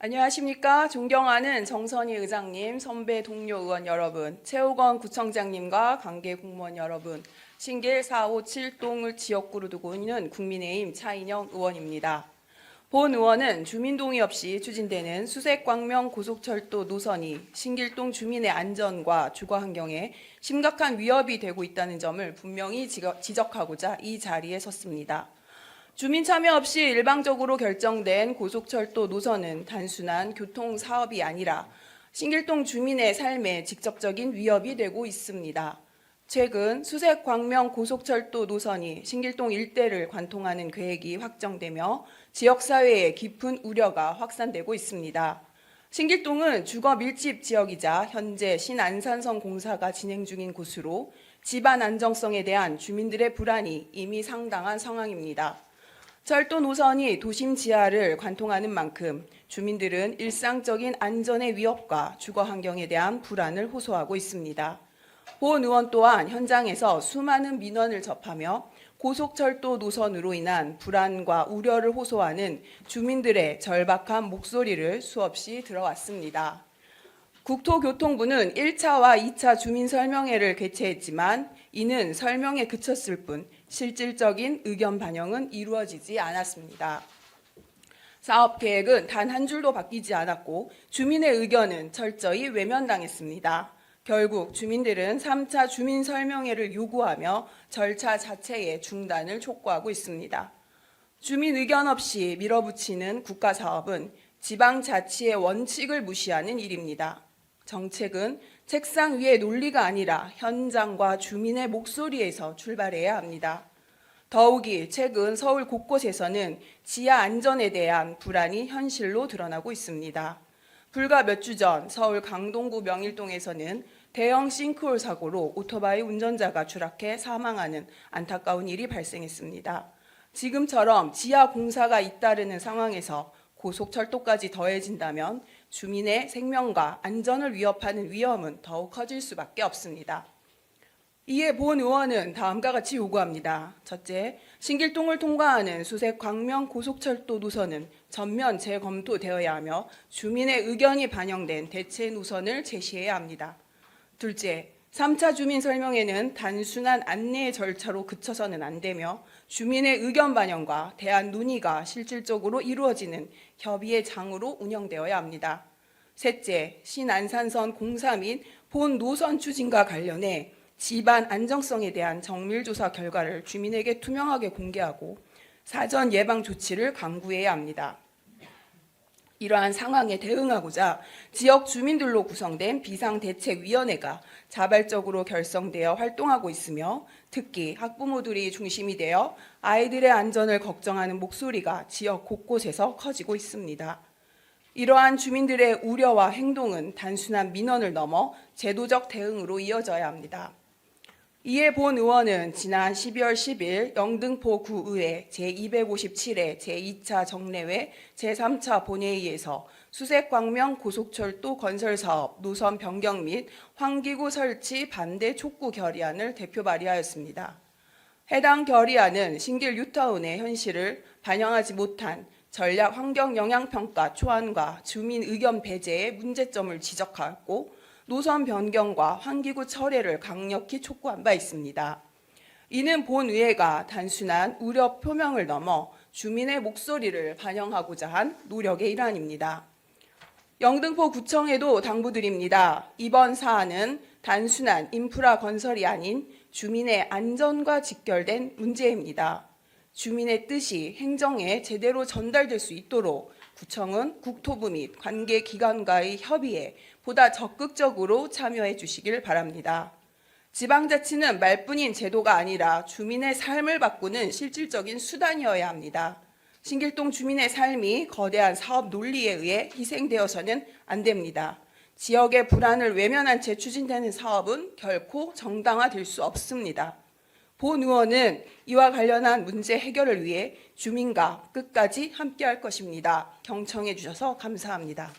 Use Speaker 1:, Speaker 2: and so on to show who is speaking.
Speaker 1: 안녕하십니까. 존경하는 정선희 의장님, 선배 동료 의원 여러분, 최우건 구청장님과 관계 공무원 여러분, 신길 457동을 지역구로 두고 있는 국민의힘 차인영 의원입니다. 본 의원은 주민 동의 없이 추진되는 수색광명 고속철도 노선이 신길동 주민의 안전과 주거 환경에 심각한 위협이 되고 있다는 점을 분명히 지적- 지적하고자 이 자리에 섰습니다. 주민 참여 없이 일방적으로 결정된 고속철도 노선은 단순한 교통 사업이 아니라 신길동 주민의 삶에 직접적인 위협이 되고 있습니다. 최근 수색 광명 고속철도 노선이 신길동 일대를 관통하는 계획이 확정되며 지역 사회에 깊은 우려가 확산되고 있습니다. 신길동은 주거 밀집 지역이자 현재 신안산선 공사가 진행 중인 곳으로 집안 안정성에 대한 주민들의 불안이 이미 상당한 상황입니다. 철도 노선이 도심 지하를 관통하는 만큼 주민들은 일상적인 안전의 위협과 주거 환경에 대한 불안을 호소하고 있습니다. 본 의원 또한 현장에서 수많은 민원을 접하며 고속철도 노선으로 인한 불안과 우려를 호소하는 주민들의 절박한 목소리를 수없이 들어왔습니다. 국토교통부는 1차와 2차 주민 설명회를 개최했지만 이는 설명에 그쳤을 뿐 실질적인 의견 반영은 이루어지지 않았습니다. 사업 계획은 단 한 줄도 바뀌지 않았고 주민의 의견은 철저히 외면당했습니다. 결국 주민들은 3차 주민 설명회를 요구하며 절차 자체의 중단을 촉구하고 있습니다. 주민 의견 없이 밀어붙이는 국가 사업은 지방자치의 원칙을 무시하는 일입니다. 정책은 책상 위의 논리가 아니라 현장과 주민의 목소리에서 출발해야 합니다. 더욱이 최근 서울 곳곳에서는 지하 안전에 대한 불안이 현실로 드러나고 있습니다. 불과 몇 주 전 서울 강동구 명일동에서는 대형 싱크홀 사고로 오토바이 운전자가 추락해 사망하는 안타까운 일이 발생했습니다. 지금처럼 지하 공사가 잇따르는 상황에서 고속철도까지 더해진다면 주민의 생명과 안전을 위협하는 위험은 더욱 커질 수밖에 없습니다. 이에 본 의원은 다음과 같이 요구합니다. 첫째, 신길동을 통과하는 수색 광명 고속철도 노선은 전면 재검토되어야 하며 주민의 의견이 반영된 대체 노선을 제시해야 합니다. 둘째, 3차 주민 설명회는 단순한 안내 절차로 그쳐서는 안 되며 주민의 의견 반영과 대안 논의가 실질적으로 이루어지는 협의의 장으로 운영되어야 합니다. 셋째, 신안산선 공사 및 본 노선 추진과 관련해 집안 안정성에 대한 정밀조사 결과를 주민에게 투명하게 공개하고 사전 예방 조치를 강구해야 합니다. 이러한 상황에 대응하고자 지역 주민들로 구성된 비상대책위원회가 자발적으로 결성되어 활동하고 있으며 특히 학부모들이 중심이 되어 아이들의 안전을 걱정하는 목소리가 지역 곳곳에서 커지고 있습니다. 이러한 주민들의 우려와 행동은 단순한 민원을 넘어 제도적 대응으로 이어져야 합니다. 이에 본 의원은 지난 12월 10일 영등포 구의회 제257회 제2차 정례회 제3차 본회의에서 수색광명 고속철도 건설 사업 노선 변경 및 환기구 설치 반대 촉구 결의안을 대표 발의하였습니다. 해당 결의안은 신길 뉴타운의 현실을 반영하지 못한 전략 환경 영향 평가 초안과 주민 의견 배제의 문제점을 지적하고 노선 변경과 환기구 철회를 강력히 촉구한 바 있습니다. 이는 본의회가 단순한 우려 표명을 넘어 주민의 목소리를 반영하고자 한 노력의 일환입니다. 영등포 구청에도 당부드립니다. 이번 사안은 단순한 인프라 건설이 아닌 주민의 안전과 직결된 문제입니다. 주민의 뜻이 행정에 제대로 전달될 수 있도록 구청은 국토부 및 관계 기관과의 협의에 보다 적극적으로 참여해 주시길 바랍니다. 지방자치는 말뿐인 제도가 아니라 주민의 삶을 바꾸는 실질적인 수단이어야 합니다. 신길동 주민의 삶이 거대한 사업 논리에 의해 희생되어서는 안 됩니다. 지역의 불안을 외면한 채 추진되는 사업은 결코 정당화될 수 없습니다. 본 의원은 이와 관련한 문제 해결을 위해 주민과 끝까지 함께할 것입니다. 경청해 주셔서 감사합니다.